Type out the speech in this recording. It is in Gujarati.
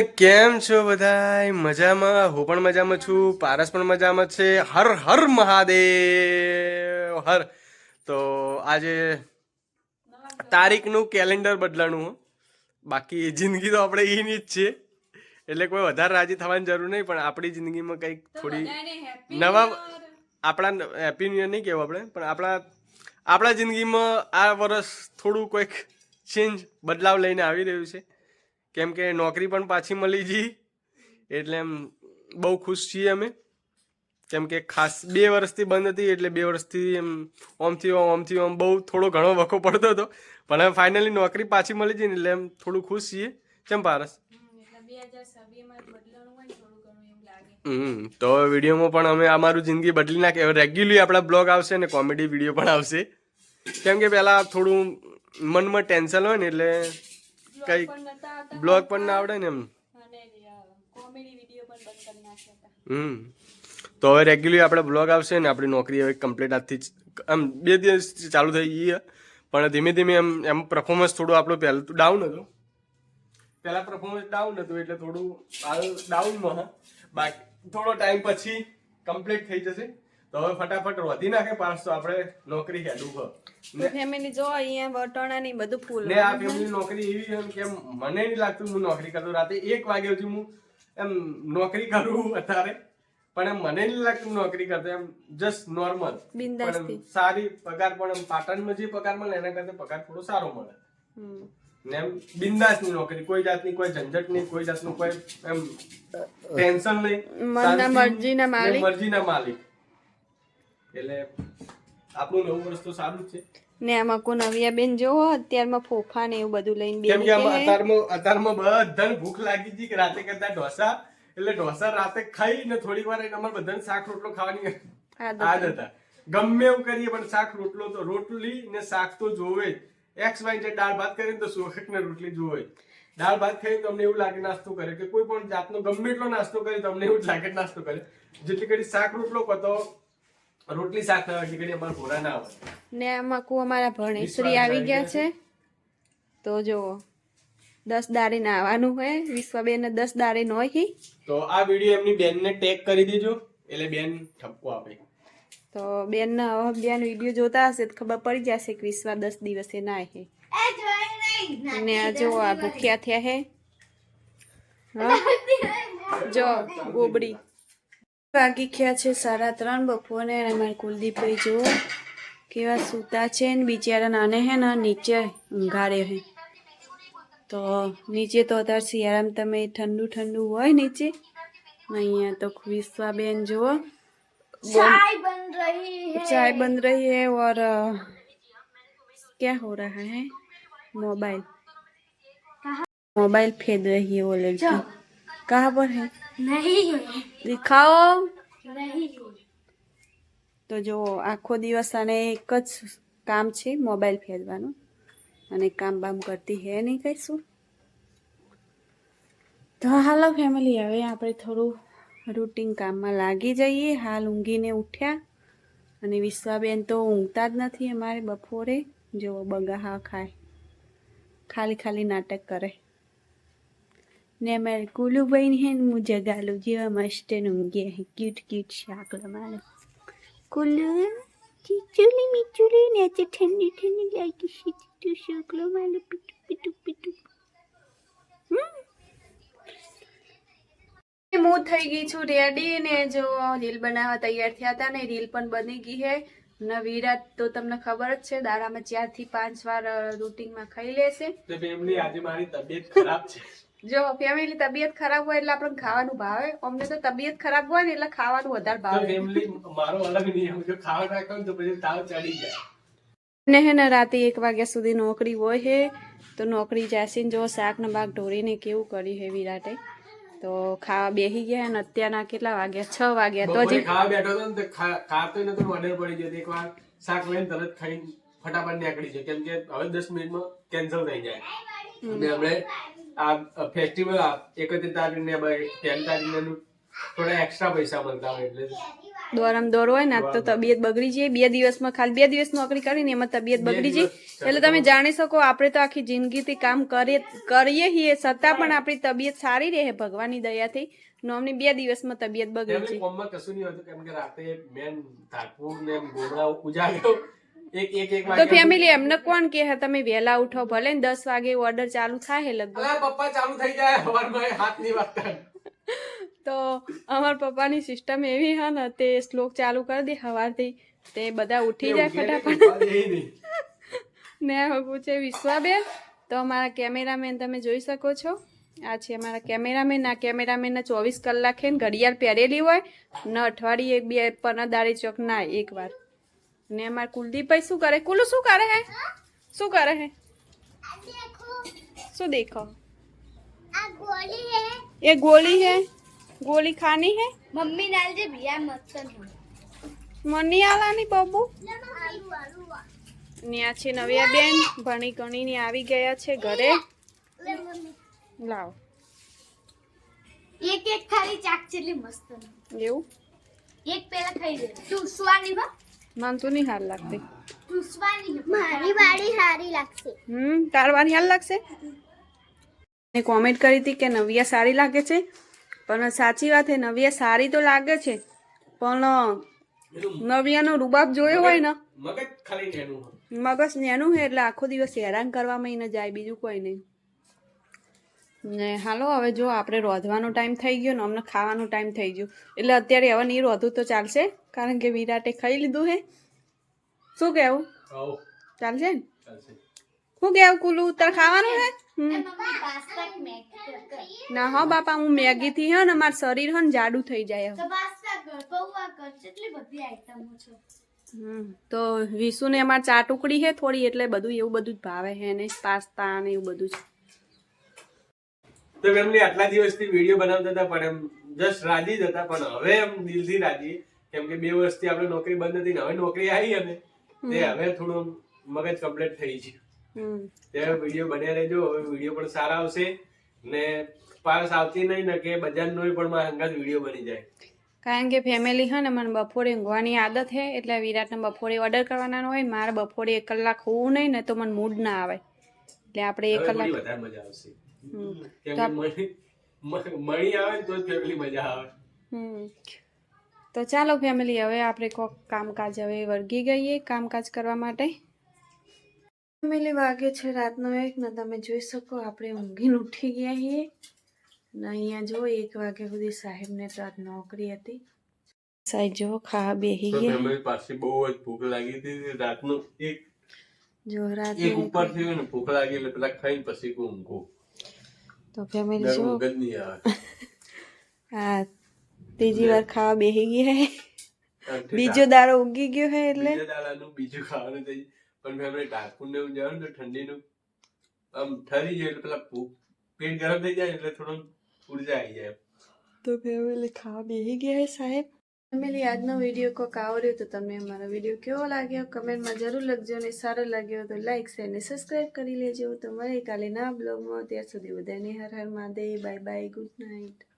કેમ છો બધા મજામાં? હું પણ મજામાં છું. પારસ પણ મજામાં છે. હર હર મહાદેવ! હર. તો આજે તારીખનું કેલેન્ડર બદલાનું હો. બાકી જિંદગી તો આપણે એની જ છે. એટલે કોઈ વધારે રાજી થવાની જરૂર નહીં પણ આપણી જિંદગીમાં કંઈક થોડી નવા આપણા હેપી ન્યુ નહીં કહેવું આપણે પણ આપણા આપણા જિંદગીમાં આ વર્ષ થોડું કોઈક ચેન્જ બદલાવ લઈને આવી રહ્યું છે. કેમ કે નોકરી પણ પાછી મળી ગઈ. એટલે એમ બહુ ખુશ છીએ અમે. કેમ કે ખાસ બે વર્ષથી બંધ હતી એટલે બે વર્ષથી એમ ઓમથી ઓમ ઓમથી ઓમ બહુ થોડો ઘણો વખો પડતો હતો. પણ હવે ફાઇનલી નોકરી પાછી મળી ગઈ એટલે એમ થોડું ખુશ છીએ. કેમ પારસ? હમ તો વિડીયોમાં પણ અમે અમારું જિંદગી બદલી નાખે હવે રેગ્યુલરલી આપણા બ્લોગ આવશે ને કોમેડી વીડિયો પણ આવશે. કેમ કે પહેલાં થોડું મનમાં ટેન્શન હોય ને એટલે કંઈક બ્લોગ પણ ના આવડે ને એમ? હમ. તો હવે રેગ્યુલરલી આપણે બ્લોગ આવશે ને આપણી નોકરી હવે કમ્પ્લીટ આજથી આમ બે દિવસ ચાલુ થઈ ગઈ. પણ ધીમે ધીમે એમ એમ પરફોર્મન્સ થોડું આપણું પહેલું તો ડાઉન હતું. પહેલાં પરફોર્મન્સ ડાઉન હતું એટલે થોડું હાલ ડાઉનમાં બાકી થોડો ટાઈમ પછી કમ્પ્લીટ થઈ જશે. તો હવે ફટાફટ વધી નાખે પાસ તો આપણે નોકરી હેડું હ. ફેમિલી જો અહીંયા વટોણા ની બધું ફૂલ ને આ ફેમિલી નોકરી એવી છે કે મને નહીં લાગતું હું નોકરી કરતો રાતે એક વાગે સુધી હું એમ નોકરી કરું અત્યારે પણ એમ મને નહીં લાગતું નોકરી કરતો. એમ જસ્ટ નોર્મલ સારી પગાર પણ એમ પાટણમાં જે પગાર મળે એના કરતા પગાર થોડો સારો મળે. ને એમ બિંદાસની નોકરી. કોઈ જાતની કોઈ ઝંઝટ નહીં કોઈ જાતનું કોઈ એમ ટેન્શન નહીં. મરજીના માલિક. મરજીના માલિક. એટલે આપણું નવું વર્ષ તો સારું છે. ને આમાં કો નવિયા બેન જોવો અત્યારમાં ફોફા ને એવું બધું લઈને કેમ બેન કે અત્યારમાં અતારમાં બધાને ભૂખ લાગી હતી કે રાતે કરતા ઢોસા. એટલે ઢોસા રાતે ખાઈ ને થોડીક વાર એને અમારે બધાને શાક રોટલો ખાવાની આદત. હતા. ગમે એવું કરીએ પણ શાક રોટલો તો રોટલી ને શાક તો જોવે જ. એક્સ વાય જે દાળ ભાત કરીને તો સુખક ને રોટલી જોવે જ. દાળ ભાત ખાઈ તમને એવું લાગે નાસ્તો કરે કે કોઈ પણ જાતનો ગમે એટલો નાસ્તો કરે તમને એવું જ લાગે નાસ્તો કરે. જેટલી ઘડી શાક રોટલો કહો રોટલી શાક ના હોય એટલી અમારે ભોરા ના હોય. ને આમાં કુ અમારા ભણેશ્રી આવી ગયા છે. તો જુઓ દસ દારે નાવાનું હોય વિશ્વાબેન દસ દારે નો હી તો આ વીડિયો એમની બેનને ટેગ કરી દેજો એટલે બેન ઠપકો આપે. તો બેન હવે બેન વીડિયો જોતા હશે તો ખબર પડી જશે કે વિશ્વા દસ દિવસે ના હે. ને આ જો આ ભૂખ્યા થયા હે. હા? જો ગોબડી. વાગી ગયા છે સાડા ત્રણ બપોરને અને મારા કુલદીપભાઈ જુઓ કેવા સૂતા છે ને બિચારા નાને હે ને નીચે ઊંઘાડે હે. તો નીચે તો અત્યારે શિયાળામાં તમે ઠંડુ ઠંડુ હોય નીચે અહીંયા તો વિશ્વા બેન જુઓ ચાય બંધ રહી હે ઓર ક્યાં હો રહા હે? મોબાઈલ. મોબાઈલ ફેદ રહી હે फेंक रही है वो लड़की कहाँ पर है नहीं दिखाओ नहीं તો જો આખો દિવસ આને એક જ કામ છે મોબાઈલ ફેરવાનું અને કામ બામ કરતી હે નહીં કહીશું તો હાલો ફેમિલી હવે આપણે થોડું રૂટીન કામમાં લાગી જઈએ હાલ ઊંઘીને ઉઠ્યા અને વિશ્વાબેન તો ઊંઘતા જ નથી અમારે બપોરે જો બગાહા ખાય ખાલી ખાલી નાટક કરે ને અમારે કુલુભાઈ હે ને હું જગાલું જેવા મસ્ત ઊંઘ્યા હે ક્યુટ ક્યુટ શાક મારે કુલ્લુ ચીચુલી મીચુલી ને આજે ઠંડી ઠંડી લાગી છે તું શુક્લો માલો પીટુ પીટુ પીટુ હું થઈ ગઈ છું રેડી ને જો રીલ બનાવવા તૈયાર થયા હતા ને રીલ પણ બની ગઈ હે. ને વિરાટ તો તમને ખબર જ છે દાડામાં ચારથી પાંચ વાર રૂટીનમાં ખાઈ લેશે. આજે મારી તબિયત ખરાબ છે. જો ફેમિલી તબિયત ખરાબ હોય એટલે આપણને ખાવાનું ભાવે. અમને તો તબિયત ખરાબ હોય ને એટલે ખાવાનું વધારે તો ભાવે. ફેમિલી મારો અલગ નિયમ જો ખાવા નાખો તો પછી તાવ ચડી જાય. ને હે ને રાતે એક વાગ્યા સુધી નોકરી હોય હે તો નોકરી જાસીને જો શાક ને બાગ ઢોરીને કેવું કર્યું હે વિરાટે. તો ખાવા બેસી ગયા અને અત્યારના કેટલા વાગ્યા? છ વાગ્યા. તો હજી ખાવા બેઠો હતો ને ખાતો ને તો ઓર્ડર પડી ગયો. એક વાર શાક લઈને તરત ખાઈને ફટાફટ નીકળી જાય કેમ કે હવે દસ મિનિટમાં કેન્સલ થઈ જાય. અને આપણે આ ફેસ્ટિવલ એકત્રીસ તારીખ ને પહેલી તારીખ થોડા એક્સ્ટ્રા પૈસા મળતા હોય એટલે. દોરમ દોર હોય ને તો તબિયત બગડી જાય બે દિવસમાં ખાલી બે દિવસ નોકરી કરીને એમાં તબિયત બગડી જાય. એટલે તમે જાણી શકો આપણે તો આખી જિંદગીથી કામ કરીએ કરીએ છીએ છતાં પણ આપણી તબિયત સારી રહે ભગવાનની દયાથી. નોમની બે દિવસમાં તબિયત બગડી જાય. કશું નહીં હોતું કેમ કે રાતે મેન ધાકપુર ને એમ ગોબરા એક એક એક તો ફેમિલી એમને કોણ કે હે તમે વહેલા ઉઠો ભલે ને દસ વાગે ઓર્ડર ચાલુ થાય લગભગ. પપ્પા ચાલુ થઈ જાય સવારમાં એ હાથની વાગતા તો અમાર પપ્પાની સિસ્ટમ એવી હા ને તે શ્લોક ચાલુ કરી દે સવારથી તે બધા ઉઠી જાય ફટાફટ. ને પૂછે વિશ્વાબેન તો અમારા કેમેરામેન તમે જોઈ શકો છો. આ છે અમારા કેમેરામેન. આ કેમેરામેનના ચોવીસ કલાક ઘડિયાળ પહેરેલી હોય. ને અઠવાડિયે બે પનદારી ચોક ના એકવાર ને અમારા કુલદીપભાઈ શું કરે કુલુ શું કરે હે શું કરે હે શું દેખો આ ગોળી હે ये गोली है गोली खानी है મમ્મી નાલ જે ભિયા મત મની આલાની બબુ આલુ આલુ ને આ છે નવ્યા બેન ભણી ગણીને આવી ગયા છે ઘરે લે મમ્મી લાવ એક એક ખાલી ચાક ચેટલી મસ્ત એવું એક પેલા ખાઈ લે ટૂસવાની બા મને તો નહીં હાર લાગતી. મારી વાડી સારી લાગશે. હમ તારવાની હાલ લાગશે? મેં કોમેન્ટ કરી હતી કે નવિયા સારી લાગે છે. પણ સાચી વાત છે નવિયા સારી તો લાગે છે પણ નવિયાનો રૂબાબ જોયો હોય ને મગજ ખાલી નેનું મગજ નેનું છે એટલે આખો દિવસ હેરાન કરવામાં એને જાય બીજું કોઈ નહીં. ને હાલો હવે જો આપણે રોધવાનો ટાઈમ થઈ ગયો ને અમને ખાવાનો ટાઈમ થઈ ગયો. એટલે અત્યારે હવે નહીં રોધું તો ચાલશે. કારણ કે વિરાટે ખાઈ લીધું હે. શું કહેવું ચાલશે ને? ચાલશે. શું કહેવું કુલું? ઉત્તર ખાવાનું હે? હમ. મમ્મી પાસ્તા મેક કર ના હો બાપા હું મેગીથી હે ને મારું શરીર હે ને જાડું થઈ જાય. તો વિસુ ને પૌવા કર કેટલી બધી આઈટમો છે. હમ. તો વિશુને અમારે ચા ટુકડી હે થોડી એટલે બધું એવું બધું જ ભાવે હે ને પાસ્તા ને એવું બધું જ. તો ફેમિલી આટલા દિવસથી વીડિયો બનાવતા હતા પણ એમ જસ્ટ રાજી જ હતા પણ હવે એમ દિલથી રાજી. કેમ કે બે વર્ષથી આપણે નોકરી બંધ હતી ને હવે નોકરી આવી અને તે હવે થોડું મગજ કમ્પ્લીટ થઈ છે ત્યારે વીડિયો બન્યા રહેજો હવે વીડિયો પણ સારા આવશે ને પાસ આવતી નહીં ને કે બજારનો પણ મારા હંગાત વીડિયો બની જાય. કારણ કે ફેમિલી હે ને મને બપોરે ઊંઘવાની આદત છે એટલે વિરાટને બપોરે ઓર્ડર કરવાના હોય મારે બપોરે એક કલાક હોવું નહીં ને તો મને મૂડ ના આવે. એટલે આપણે એક કલાક વધારે મજા આવશે. કેમ કે મળી આવે તો જ ફેમિલી મજા આવે. હમ. તો ચાલો ફેમિલી હવે આપણે કોક કામકાજ હવે વર્ગી ગઈએ કામકાજ કરવા માટે. ફેમિલી વાગે છે રાતનો એક ને તમે જોઈ શકો આપણે ઊંઘીને ઉઠી ગયા છીએ. ને અહીંયા જો એક વાગે સુધી સાહેબને તો આજ નોકરી હતી. સાહેબ જો ખા બેહી ગયા. ફેમિલી પાસે બહુ જ ભૂખ લાગી હતી રાતનો એક. જો એક રાતનો ઉપર થયું ને ભૂખ લાગી એટલે પેલા ખાઈને પછી ઊંઘો. તો ફેમિલી જો ઊંઘ જ નહીં આવે. હા ત્રીજી વાર ખાવા બેહી ગયા હે. બીજો દાડો ઉગી ગયો હે એટલે? બીજા દાડાનું બીજું ખાવાનું થઈ પણ ફેમિલી ટાકુર ને એવું જવાનું તો ઠંડીનું. આમ ઠરી જાય એટલે પેલા ભૂખ પેટ ગરમ થઈ જાય એટલે થોડું ઊર્જા આવી જાય તો ફેમિલી ખાવા બેસી ગયા હે સાહેબ. ફેમિલી આજનો વીડિયો કોક આવડ્યો તો તમને અમારો વીડિયો કેવો લાગ્યો? કમેન્ટમાં જરૂર લખજો અને સારો લાગ્યો તો લાઈક શેર અને સબસ્ક્રાઈબ કરી લેજો. તો મળે કાલે ના બ્લોગમાં ત્યાર સુધી બધાને હર હર Mahadev. Bye bye good night